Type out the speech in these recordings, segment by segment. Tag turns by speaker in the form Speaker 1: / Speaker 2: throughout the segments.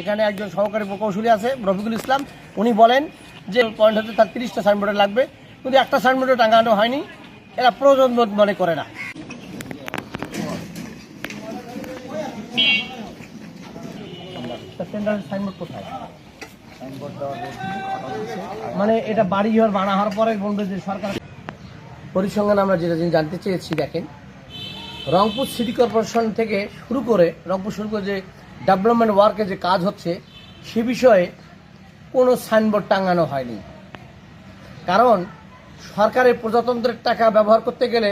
Speaker 1: এখানে একজন সহকারী প্রকৌশলী আছে, রফিকুল ইসলাম। উনি বলেন যে পয়েন্ট হতে তার তিরিশটা সাইনবোর্ডে লাগবে। কিন্তু একটা সাইনবোর্ডে টাঙানো হয়নি। এরা প্রয়োজন বোধ মনে করে না। সাইনবোর্ড কোথায়? মানে এটা বাড়ি ঘর বানা হওয়ার পরে বলবে যে সরকার পরিসংখ্যান আমরা যেটা জিনিস জানতে চেয়েছি দেখেন, রংপুর সিটি কর্পোরেশন থেকে শুরু করে রংপুর শুরু করে যে ডেভেলপমেন্ট ওয়ার্কে যে কাজ হচ্ছে, সে বিষয়ে কোনো সাইনবোর্ড টাঙানো হয়নি। কারণ সরকারের প্রজাতন্ত্রের টাকা ব্যবহার করতে গেলে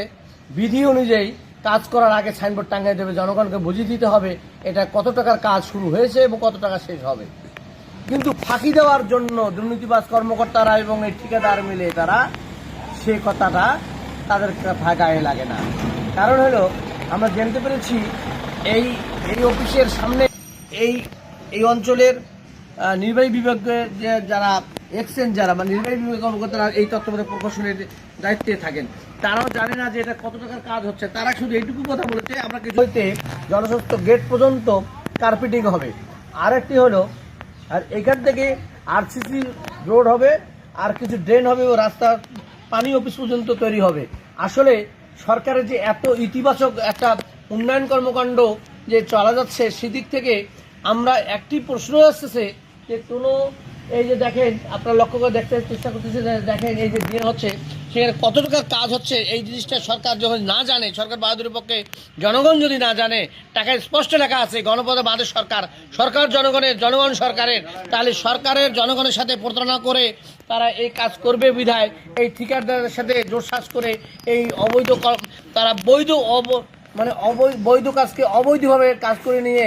Speaker 1: বিধি অনুযায়ী কাজ করার আগে সাইনবোর্ড টাঙিয়ে দেবে। জনগণকে বুঝিয়ে দিতে হবে এটা কত টাকার কাজ শুরু হয়েছে এবং কত টাকা শেষ হবে। কিন্তু ফাঁকি দেওয়ার জন্য দুর্নীতিবাজ কর্মকর্তারা এবং এই ঠিকাদার মিলে তারা সে কথাটা তাদের গায়ে লাগে না। কারণ হলো, আমরা জানতে পেরেছি, এই এই অফিসের সামনে এই এই অঞ্চলের নির্বাহী বিভাগের যে যারা এক্সচেঞ্জ যারা বা নির্বাহী বিভাগ কর্মকর্তারা এই তত্ত্বাবধায়ক প্রকৌশলের দায়িত্বে থাকেন, তারাও জানে না যে এটা কত টাকার কাজ হচ্ছে। তারা শুধু এইটুকু কথা বলেছে, আমরা কিছু হইতে জনস্বাস্থ্য গেট পর্যন্ত কার্পেটিং হবে। আরেকটি হলো, আর এখান থেকে আরসিসি রোড হবে, আর কিছু ড্রেন হবে ও রাস্তা, পানি অফিস পর্যন্ত তৈরি হবে। আসলে সরকারের যে এত ইতিবাচক একটা উন্নয়ন কর্মকাণ্ড যে চলা যাচ্ছে সেদিক থেকে আমরা একটি প্রশ্ন আসতেছে যে কোনো, এই যে দেখেন, আপনারা লক্ষ্য করে দেখতে চেষ্টা করতেছে দেখেন, এই যে দিয়ে হচ্ছে, সেখানে কত টাকার কাজ হচ্ছে, এই জিনিসটা সরকার যখন না জানে, সরকার বাহাদুরের পক্ষে জনগণ যদি না জানে টাকায় স্পষ্ট লেখা আছে, গণপদ বাদের সরকার সরকার জনগণের জনগণ সরকারের, তাহলে সরকারের জনগণের সাথে প্রতারণা করে তারা এই কাজ করবে বিধায়, এই ঠিকাদারের সাথে জোরশ্বাস করে, এই অবৈধ তারা বৈধ অব মানে অবৈধ বৈধ কাজকে অবৈধভাবে কাজ করে নিয়ে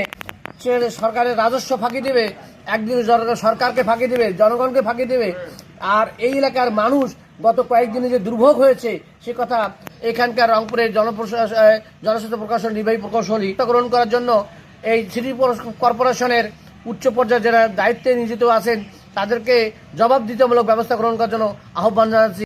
Speaker 1: সে সরকারের রাজস্ব ফাঁকি দেবে একদিন সরকারকে ফাঁকি দেবে জনগণকে ফাঁকি দেবে। আর এই এলাকার মানুষ গত কয়েকদিনে যে দুর্ভোগ হয়েছে সে কথা এখানকার রংপুরের জনপ্রশাস আহ, জনস্বাস্থ্য প্রকাশন নির্বাহী প্রকৌশলী গ্রহণ করার জন্য এই সিটি কর্পোরেশনের উচ্চ পর্যায়ে যারা দায়িত্বে নিয়োজিত আছেন তাদেরকে জবাবদিহিতামূলক ব্যবস্থা গ্রহণ করার জন্য আহ্বান জানাচ্ছি।